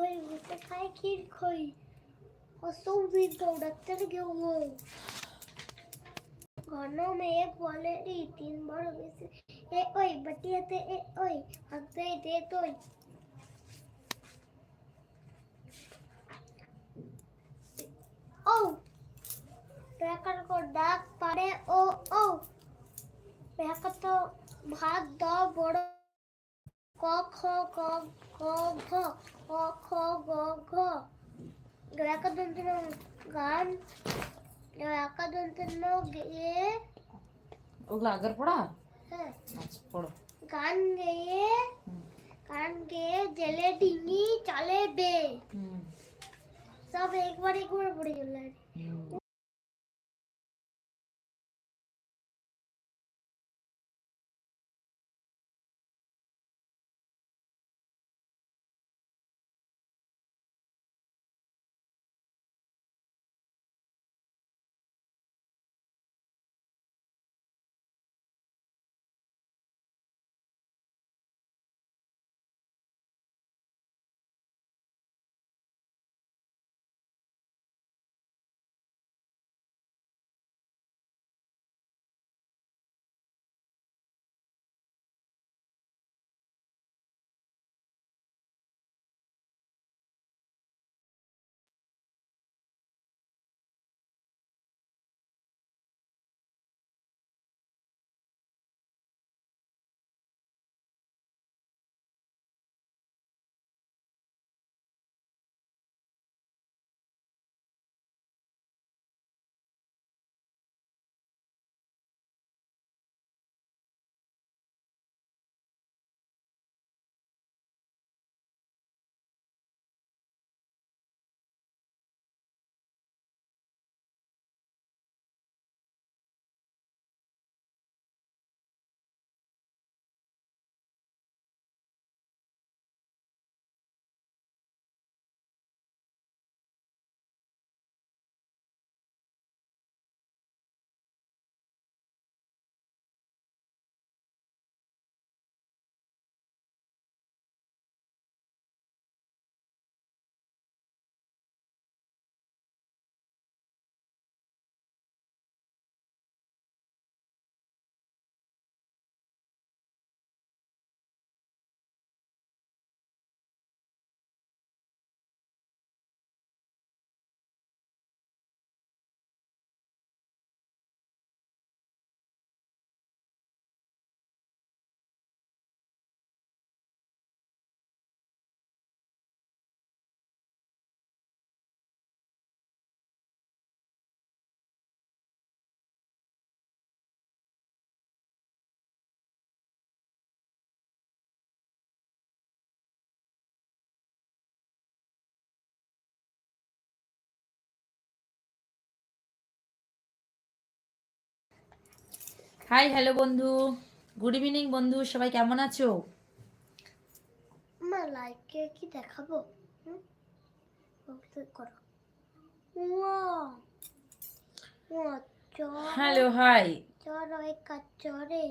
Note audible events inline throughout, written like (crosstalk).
khơi người ta khai khi khơi और Sovin powder तक गेहूँ ঘনও বলে রে তিন বড় বেশি এ ওই বাটিয়াতে এ ওই হাতে দে তোই ও ব্যাকার কো ডাক পারে ও ও ব্যাকার তো ভাত দ বড় ক খ ক ক ভ গ ঘ ব্যাকার দন্তন গান ব্যাকার দন্তন গে ওগুলো আগের পড়া হ্যাঁ আচ্ছা পড়ো গান গেয়ে হুম। গান গেয়ে জেলে ডিঙি চালে বে হুম সব একবার একবার পড়ে গেল হাই হ্যালো বন্ধু। গুড ইভিনিং বন্ধু। সবাই কেমন আছো? মা লাইকে কি দেখাবো? চর হ্যালো হাই চর কাচরে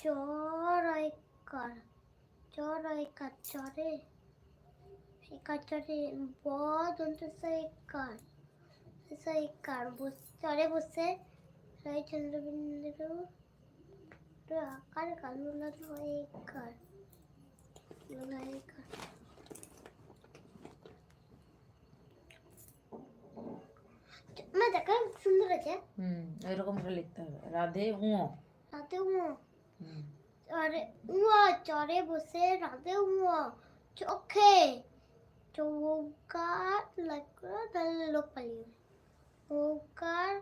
চর ওই কার চর ওই কাচরে এই কাচরে বদ অন্ত সেই কার সেই কার বস চরে বসে। সেই চন্দ্রবিন্দু আকার কালো লাগল কার এই কার মা দেখা সুন্দর আছে হুম এরকম করে লিখতে হবে। রাধে উমা হুম। আরে উমা চরে বসে রাতে উমা চোখে। চৌকার লাগল তাহলে লোক পালিয়ে চৌকার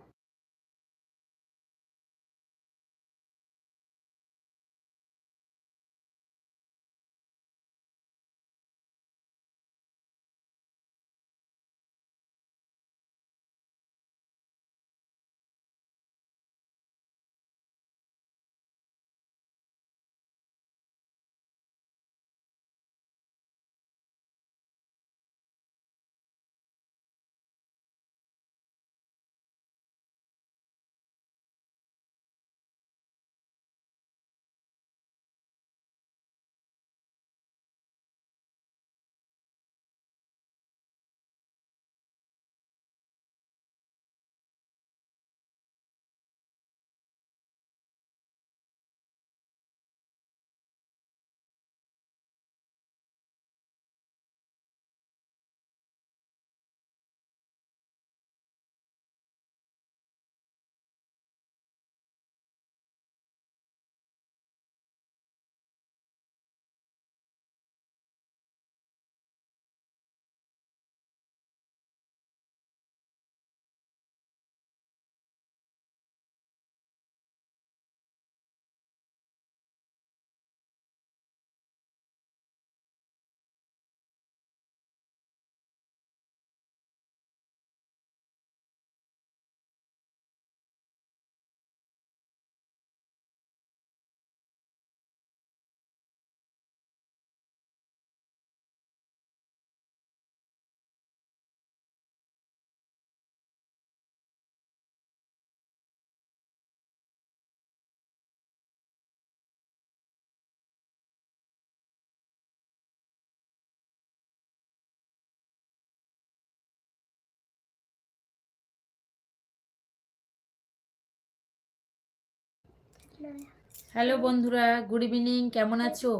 হ্যালো বন্ধুরা গুড ইভিনিং কেমন আছো?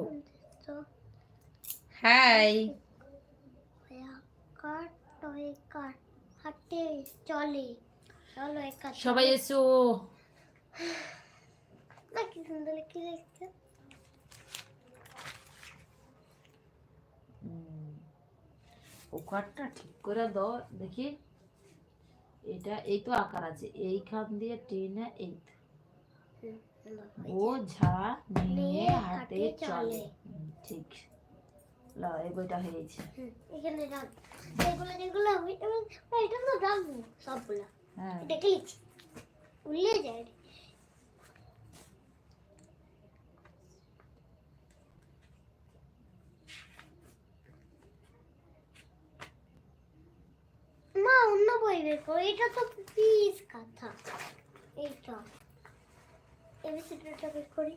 তো হাই। সবাই এসো। কি সুন্দর কি লিখছে হুম, ও কাঠটা ঠিক করে দাও দেখি। এটা এই তো আকার আছে। এইখান দিয়ে টেনে এই। তো। হুম, হুম, ও ঝা নিয়ে হাতে চলে। ঠিক। লাও এই বইটা হয়েছে এখানে রাখ। এগুলো যেগুলো ভিটামিন এটা তো রাখব সবগুলো। হ্যাঁ। লিখছি উল্লে যায় মা অন্য বই বের করো। এটা তো পিস কথা। এবিসিডিটা বের করি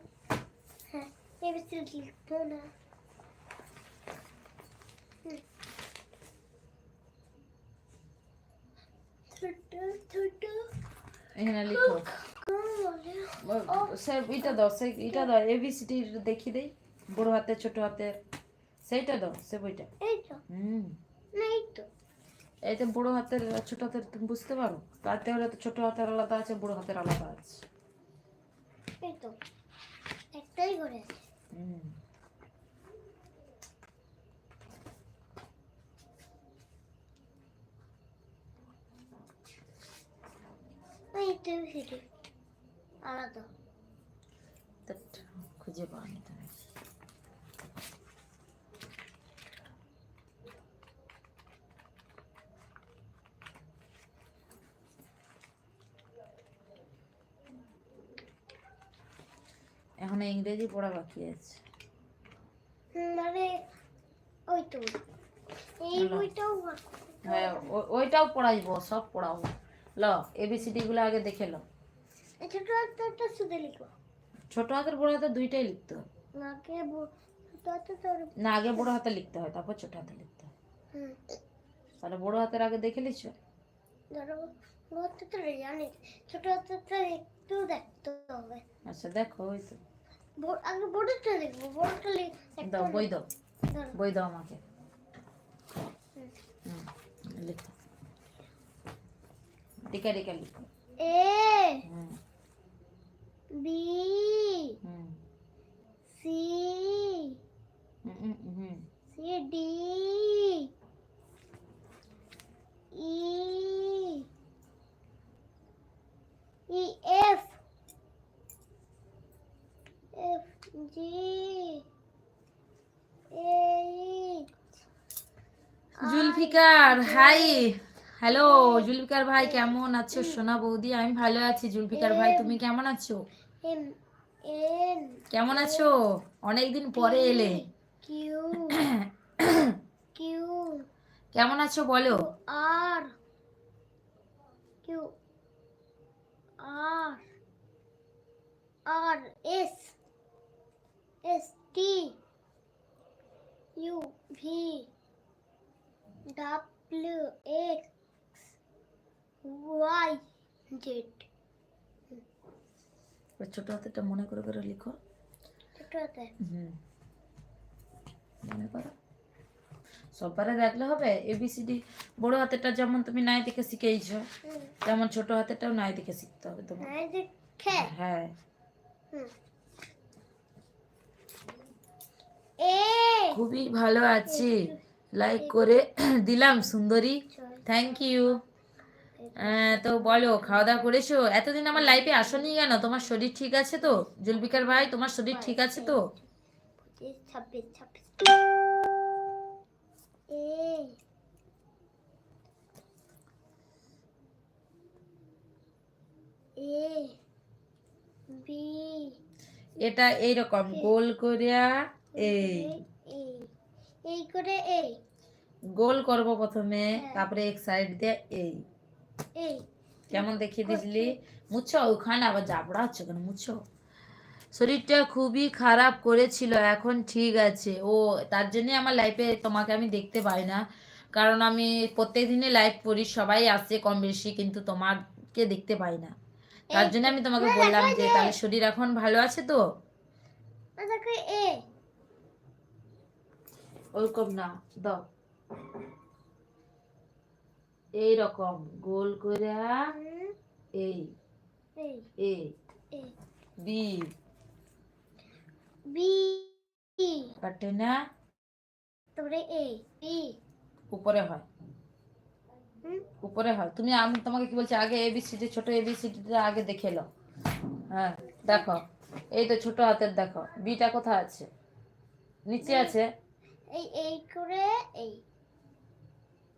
হ্যাঁ এবিসিডি লিখব না এখানে লিখো কম বলে ও- সে এটা দাও সে এটা দাও এবিসিডি দেখি দেই বড় হাতে ছোট হাতে সেইটা দাও সে বইটা হুম না এই বড় হাতের ছোট হাতের তুমি বুঝতে পারো তাতে হলে তো ছোট হাতের আলাদা আছে বড় হাতের আলাদা আছে এই তো একটাই করে আছে হুম এই তো সেটি আলাদা তা খুঁজে পাওনি তুমি এখন ইংরেজি পড়া বাকি আছে। মানে ওই তো। এই। বইটাও হ্যাঁ ওইটাও পড়াইবো সব পড়াবো। ল এবিসিডি গুলো আগে দেখে লো। ছোট হাতে একটা শুধু লিখো ছোট হাতের বড় হাতে দুইটাই লিখতে হয় না আগে বড় হাতে লিখতে হয় তারপর ছোট হাতে লিখতে হয়। হুম। তাহলে বড় হাতের আগে দেখে লিখছো? ধরো বড় হাতে তো জানি ছোট হাতে তো একটু দেখতে হবে। আচ্ছা দেখো ওই তো। আগে বড়টা লিখব বড়টা লিখ একটা দাও বই দাও ধরো। বই দাও আমাকে হুম। হুম, লিখো টিকা টিকা লিখো A hmm B hmm C hmm, hmm, hmm C D E E F G H Zulfikar hi hello Zulfikar ভাই কেমন আছো? সোনা বৌদি আমি ভালো আছি। জুলফিকার ভাই তুমি কেমন আছো? কেমন আছো? অনেকদিন পরে এলে। কিউ কেমন আছো বলো? R R R S S T U V W X Y Z ছোট হাতেরটা মনে করে করে লিখো। ছোট হাতে? হুম। মনে করো। সববারে দেখলে হবে। এবিসিডি বড় হাতেরটা যেমন তুমি নাই দেখে শিখেইছো তেমন ছোট হাতেরটাও নাই দেখে শিখতে হবে তোমার হ্যাঁ। হুম। এ খুবই ভালো আছি। লাইক করে (clears throat) দিলাম সুন্দরী। থ্যাংক ইউ তো বলো খাওয়া দাওয়া করেছ? এতদিন আমার লাইফে আসনি কেন? তোমার শরীর ঠিক আছে তো? জুলবিকার ভাই তোমার শরীর ঠিক আছে তো? এটা এইরকম গোল করিয়া এই। এই করে এই। গোল করব প্রথমে হ্যাঁ। তারপরে এক সাইড দিয়ে এই। এই। কেমন দেখিয়ে দিয়েছিলি মুছো ওখানে আবার জাবড়া হচ্ছে কেন? মুছো। শরীরটা খুবই খারাপ করেছিল এখন ঠিক আছে। ও তার জন্যই আমার লাইফে তোমাকে আমি দেখতে পাই না। কারণ আমি প্রত্যেক দিনে লাইভ করি সবাই আসে কম বেশি কিন্তু তোমাকে দেখতে পাই না। তার জন্য আমি তোমাকে বললাম যে যে- তাহলে শরীর এখন ভালো আছে তো? এ ওরকম না দাও। এইরকম গোল করে এই এই এ বি। বি। কাটে না। তারপরে এ বি। উপরে হয়। উপরে হয়। তুমি আমি তোমাকে কি বলছি? আগে এবিসিডি ছোট এবিসিডি আগে দেখে লো হ্যাঁ দেখো। এই তো ছোট হাতের দেখো। বিটা কোথায় আছে? নিচে আছে। এই এই করে এই।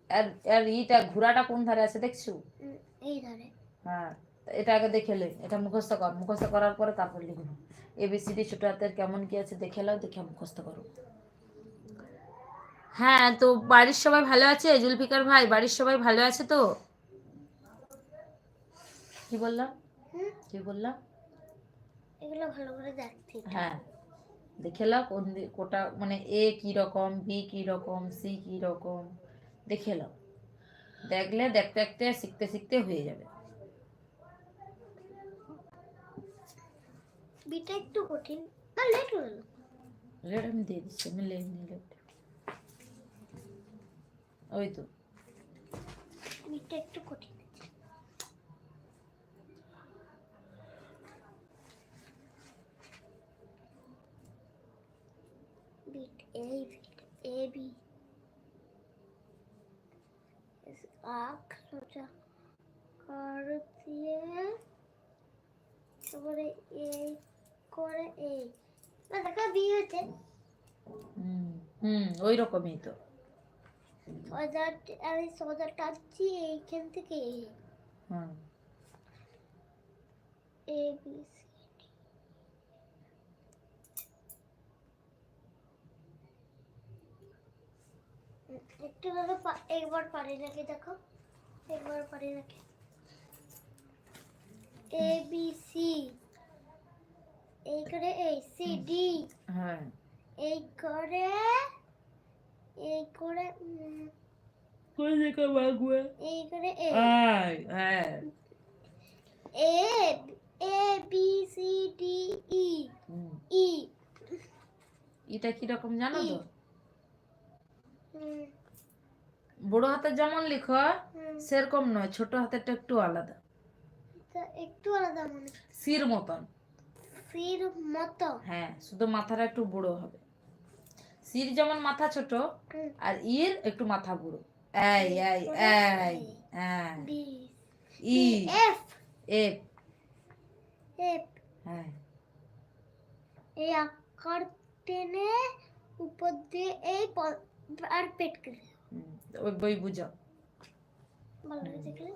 আর আর ঘোড়াটা কোন ধারে আছে দেখছ? এই ধারে। হ্যাঁ তো এটা আগে দেখে এটা মুখস্থ কর মুখস্থ করার পরে তারপর লিখব এবিসিডি ছোট হাতের কেমন কি আছে দেখে লাও দেখে মুখস্থ করো। হ্যাঁ তো বাড়ির সবাই ভালো আছে? জুলফিকার ভাই বাড়ির সবাই ভালো আছে তো? কি বললাম? কি বললাম? এগুলো ভালো করে দেখতে। হ্যাঁ। দেখে লাও কোন কোটা মানে এ কি রকম বি কি রকম সি কি রকম দেখে লাও। দেখলে দেখতে দেখতে শিখতে শিখতে হয়ে যাবে। বিটা একটু কঠিন আর লেট গেল লেট আমি দিয়ে দিচ্ছি আমি লেট নিই লেট। ওই তো। বিটা একটু কঠিন। এই বিট এ বি আখ সোজা কর দিয়ে তারপরে এই করে এই না দেখা বি হচ্ছে হুম হুম ওই রকমই তো সোজা আমি সোজা টাচ্ছি এইখান থেকে hmm A B C D একটু পা- একবার পারি নাকি দেখো। একবার পারি নাকি এ বি সি এই করে এই সি ডি হ্যাঁ। এই করে এই করে কোন দিকে বাগুয়ে? এই করে এই আয় হ্যাঁ। A A B C D E E এটা কি রকম জানো তো? হুম। বড় হাতে যেমন লিখো সেরকম নয় ছোট হাতেরটা একটু আলাদা। একটু আলাদা মনে সির মতন। ফির মতো। হ্যাঁ শুধু মাথাটা একটু বুড়ো হবে। সির যেমন মাথা ছোট আর ইর একটু মাথা বুড়ো। এই এই এই হ্যাঁ। E F. এফ। এফ। হ্যাঁ। এই আকার টেনে উপর দিয়ে এই আর পেট করে বই বুঝো। ভালো করে দেখলে?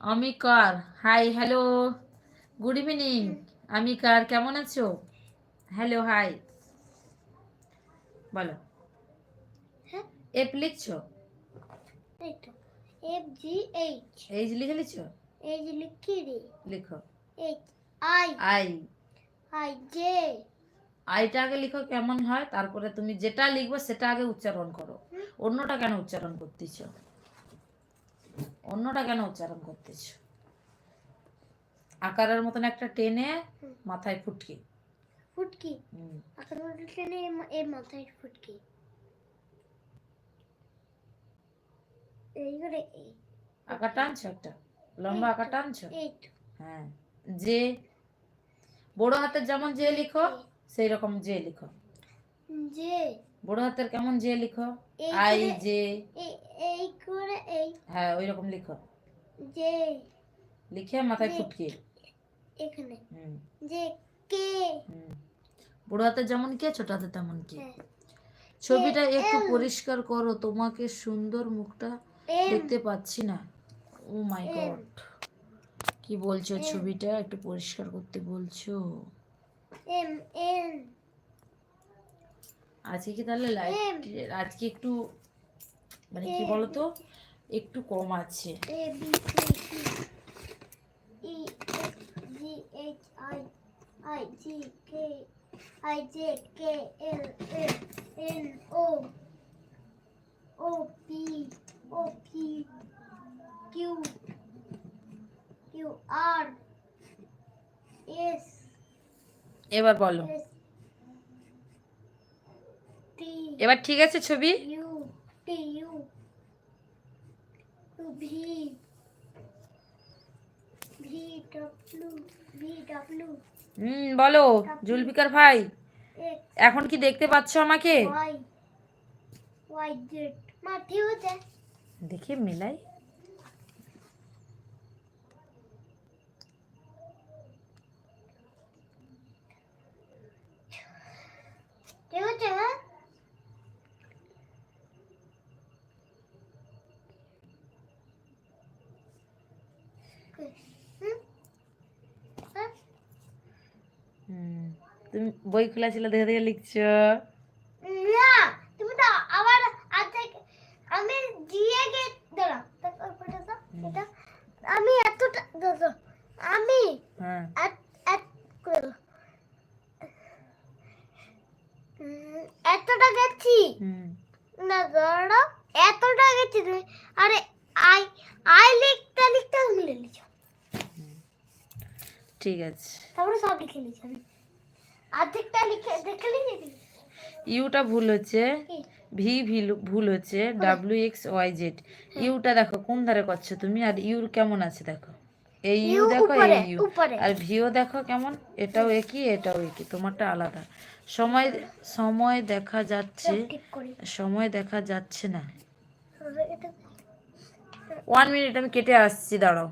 আমি কার? হাই হ্যালো গুড ইভিনিং আমি কার? কেমন আছো? হ্যালো হাই বলো। হ্যাঁ? এফ লিখছো? এই এফ জি এইচ এইচ লিখে লিখছো এই লিখি রে। লিখো। H I I I J আইটা আগে লিখো কেমন হয় তারপরে তুমি যেটা লিখবে সেটা আগে উচ্চারণ করো। অন্যটা কেন উচ্চারণ করতেছ? অন্যটা কেন উচ্চারণ করতেছ? আকারের মতন একটা টেনে মাথায় ফুটকি। ফুটকি? হুম, আকার টেনে এ এই মাথায় ফুটকি। এই করে এই। আকার টানছো একটা? লম্বা আকার টানছো হ্যাঁ। যে বড় হাতের যেমন যে লিখো সেই রকম যে লিখো। যে বড় হাতের কেমন যে লিখো? আই যে এই করে এই। হ্যাঁ ওই রকম লিখো। যে লিখে মাথায়। ফুটকি এখানে। হুম। যে কে? বড় হাতের যেমন কে ছোট হাতে তেমন কে। হ্যাঁ। ছবিটা একটু পরিষ্কার করো তোমাকে সুন্দর মুখটা দেখতে পাচ্ছি না। Oh my. গড। কি বলছো ছবিটা? একটু পরিষ্কার করতে বলছো। এম এন আজকে কি তাহলে লাইট আজকে একটু মানে কি। বলতো? একটু কম আছে। A B E G H I I G K I J K L M N O O P O P Q Q R S এবার বলো এস টি এবার ঠিক আছে ছবি? বলো, জুলফিকার ভাই, এখন কি দেখতে পাচ্ছ আমাকে? দেখি মেলাই। ঠিক আছে হ্যাঁ হুম? হ্যাঁ? হুম তুমি বই খোলা ছিল দেখে দেখে লিখছো না তুমি তো আবার আর্ধেক আমি দিয়ে গে দাঁড়া দেখো ওই ফটোটা এটা আমি এতটা দেখো আমি হ্যাঁ এত- এত করে দাও। উম, এতটা গেছি হুম না দাঁড়া এতটা গেছি তুমি আরে আই আই লিখতে লিখতে তুমি লিখছো ঠিক আছে। তারপরে সব লিখে লিখছি আমি। অর্ধেকটা লিখে দেখে লিখে ইউটা ভুল হচ্ছে? ভি ভুল হচ্ছে। ডাব্লিউ এক্স ওয়াই জেড ইউটা দেখো কোন ধারে করছ তুমি? আর ইউর কেমন আছে দেখো? এই ইউ দেখো এই ইউ। আর ভিও দেখো কেমন? এটাও একই এটাও একই। তোমারটা আলাদা। সময় সময় দেখা যাচ্ছে। সময় দেখা যাচ্ছে না। ওয়ান মিনিট আমি কেটে আসছি দাঁড়াও।